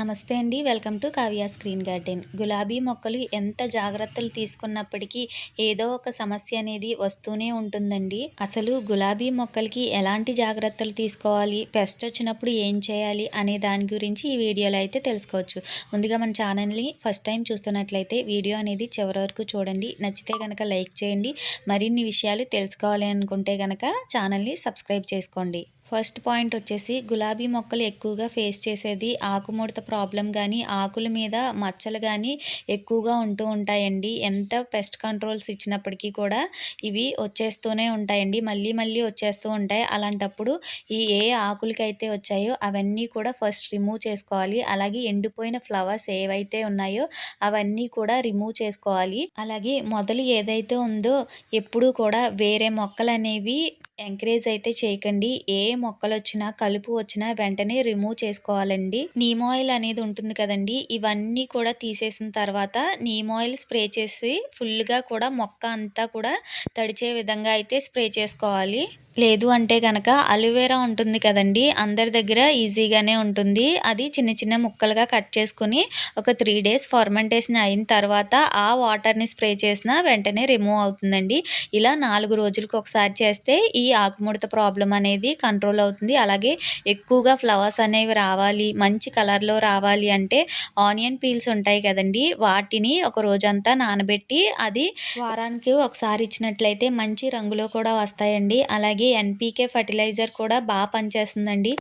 నమస్తే అండి. Welcome to Kavya screen garden. గులాబీ మొక్కలు ఎంత జాగ్రత్తలు తీసుకున్నప్పటికీ ఏదో ఒక సమస్య అనేది వస్తూనే ఉంటుందండి. అసలు గులాబీ మొక్కలకి ఎలాంటి జాగ్రత్తలు తీసుకోవాలి? పెస్ట్ వచ్చినప్పుడు ఏం చేయాలి? అనే దాని గురించి ఈ వీడియోలో అయితే తెలుసుకోవచ్చు. ముందుగా మన ఛానల్ని ఫస్ట్ టైం చూస్తున్నట్లయితే వీడియో అనేది చివరి వరకు చూడండి. నచ్చితే కనుక లైక్ చేయండి. మరిన్ని విషయాలు తెలుసుకోవాలి అనుకుంటే కనుక ఛానల్ని సబ్స్క్రైబ్ చేసుకోండి. ఫస్ట్ పాయింట్ వచ్చేసి గులాబీ మొక్కలు ఎక్కువగా ఫేస్ చేసేది ఆకుముడత ప్రాబ్లం కానీ ఆకుల మీద మచ్చలు కానీ ఎక్కువగా ఉంటూ ఉంటాయండి. ఎంత పెస్ట్ కంట్రోల్స్ ఇచ్చినప్పటికీ కూడా ఇవి వచ్చేస్తూనే ఉంటాయండి. మళ్ళీ మళ్ళీ వచ్చేస్తూ ఉంటాయి. అలాంటప్పుడు ఈ ఏ ఆకులకైతే వచ్చాయో అవన్నీ కూడా ఫస్ట్ రిమూవ్ చేసుకోవాలి. అలాగే ఎండిపోయిన ఫ్లవర్స్ ఏవైతే ఉన్నాయో అవన్నీ కూడా రిమూవ్ చేసుకోవాలి. అలాగే మొదలు ఏదైతే ఉందో ఎప్పుడూ కూడా వేరే మొక్కలు అనేవి ఎంకరేజ్ అయితే చేయకండి. ఏ మొక్కలు వచ్చినా కలుపు వచ్చినా వెంటనే రిమూవ్ చేసుకోవాలండి. నీమ్ ఆయిల్ అనేది ఉంటుంది కదండి. ఇవన్నీ కూడా తీసేసిన తర్వాత నీమ్ ఆయిల్ స్ప్రే చేసి ఫుల్గా కూడా మొక్క అంతా కూడా తడిచే విధంగా అయితే స్ప్రే చేసుకోవాలి. లేదు అంటే కనుక అలోవెరా ఉంటుంది కదండి అందరి దగ్గర ఈజీగానే ఉంటుంది. అది చిన్న చిన్న ముక్కలుగా కట్ చేసుకుని ఒక త్రీ డేస్ ఫార్మెంటేషన్ అయిన తర్వాత ఆ వాటర్ని స్ప్రే చేసిన వెంటనే రిమూవ్ అవుతుందండి. ఇలా నాలుగు రోజులకు ఒకసారి చేస్తే ఈ ఆకుముడత ప్రాబ్లం అనేది కంట్రోల్ అవుతుంది. అలాగే ఎక్కువగా ఫ్లవర్స్ అనేవి రావాలి మంచి కలర్లో రావాలి అంటే ఆనియన్ పీల్స్ ఉంటాయి కదండి వాటిని ఒక రోజంతా నానబెట్టి అది వారానికి ఒకసారి ఇచ్చినట్లయితే మంచి రంగులో కూడా వస్తాయండి. అలాగే అలాగే ఎన్పీకే ఫర్టిలైజర్ కూడా బాగా పనిచేస్తుందండి.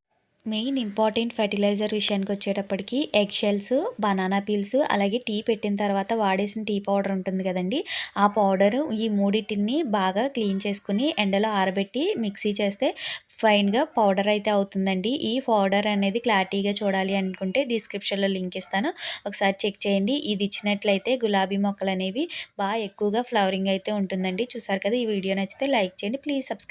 మెయిన్ ఇంపార్టెంట్ ఫర్టిలైజర్ విషయానికి వచ్చేటప్పటికి ఎగ్ షెల్స్ బనానా పీల్స్ అలాగే టీ పెట్టిన తర్వాత వాడేసిన టీ పౌడర్ ఉంటుంది కదండి. ఆ పౌడర్ ఈ మూడింటిని బాగా క్లీన్ చేసుకుని ఎండలో ఆరబెట్టి మిక్సీ చేస్తే ఫైన్గా పౌడర్ అయితే అవుతుందండి. ఈ పౌడర్ అనేది క్లారిటీగా చూడాలి అనుకుంటే డిస్క్రిప్షన్లో లింక్ ఇస్తాను. ఒకసారి చెక్ చేయండి. ఇది ఇచ్చినట్లయితే గులాబీ మొక్కలు అనేవి బాగా ఎక్కువగా ఫ్లవరింగ్ అయితే ఉంటుందండి. చూసారు కదా ఈ వీడియో నచ్చితే లైక్ చేయండి. Please subscribe